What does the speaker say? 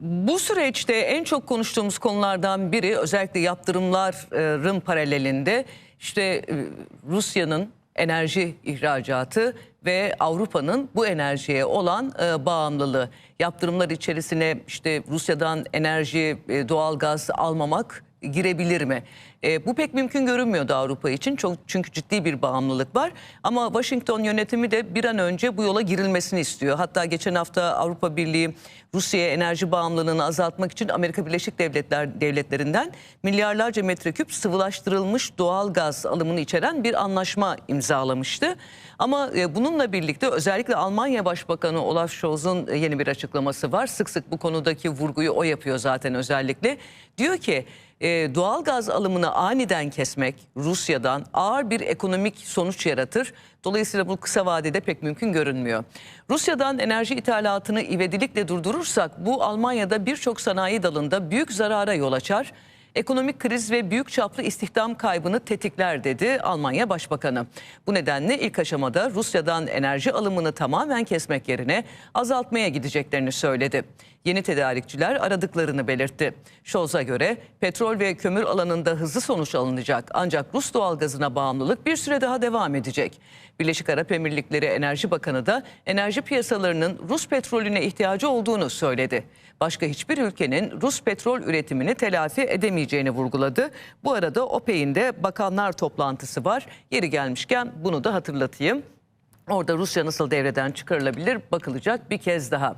Bu süreçte en çok konuştuğumuz konulardan biri özellikle yaptırımların paralelinde işte e, Rusya'nın enerji ihracatı ve Avrupa'nın bu enerjiye olan e, bağımlılığı. Yaptırımlar içerisine işte Rusya'dan enerji, e, doğalgaz almamak girebilir mi? E, bu pek mümkün görünmüyordu Avrupa için çok çünkü ciddi bir bağımlılık var. Ama Washington yönetimi de bir an önce bu yola girilmesini istiyor. Hatta geçen hafta Avrupa Birliği Rusya'ya enerji bağımlılığını azaltmak için Amerika Birleşik Devletler devletlerinden milyarlarca metreküp sıvılaştırılmış doğal gaz alımını içeren bir anlaşma imzalamıştı. Ama e, bununla birlikte özellikle Almanya Başbakanı Olaf Scholz'un e, yeni bir açıklaması var. Sık sık bu konudaki vurguyu o yapıyor zaten özellikle. Diyor ki e, doğal gaz alımını aniden kesmek Rusya'dan ağır bir ekonomik sonuç yaratır. Dolayısıyla bu kısa vadede pek mümkün görünmüyor. Rusya'dan enerji ithalatını ivedilikle durdurursak bu Almanya'da birçok sanayi dalında büyük zarara yol açar. Ekonomik kriz ve büyük çaplı istihdam kaybını tetikler dedi Almanya Başbakanı. Bu nedenle ilk aşamada Rusya'dan enerji alımını tamamen kesmek yerine azaltmaya gideceklerini söyledi. Yeni tedarikçiler aradıklarını belirtti. Scholz'a göre petrol ve kömür alanında hızlı sonuç alınacak ancak Rus doğalgazına bağımlılık bir süre daha devam edecek. Birleşik Arap Emirlikleri Enerji Bakanı da enerji piyasalarının Rus petrolüne ihtiyacı olduğunu söyledi. Başka hiçbir ülkenin Rus petrol üretimini telafi edemeyeceğini vurguladı. Bu arada OPEC'in de bakanlar toplantısı var. Yeri gelmişken bunu da hatırlatayım. Orada Rusya nasıl devreden çıkarılabilir bakılacak bir kez daha.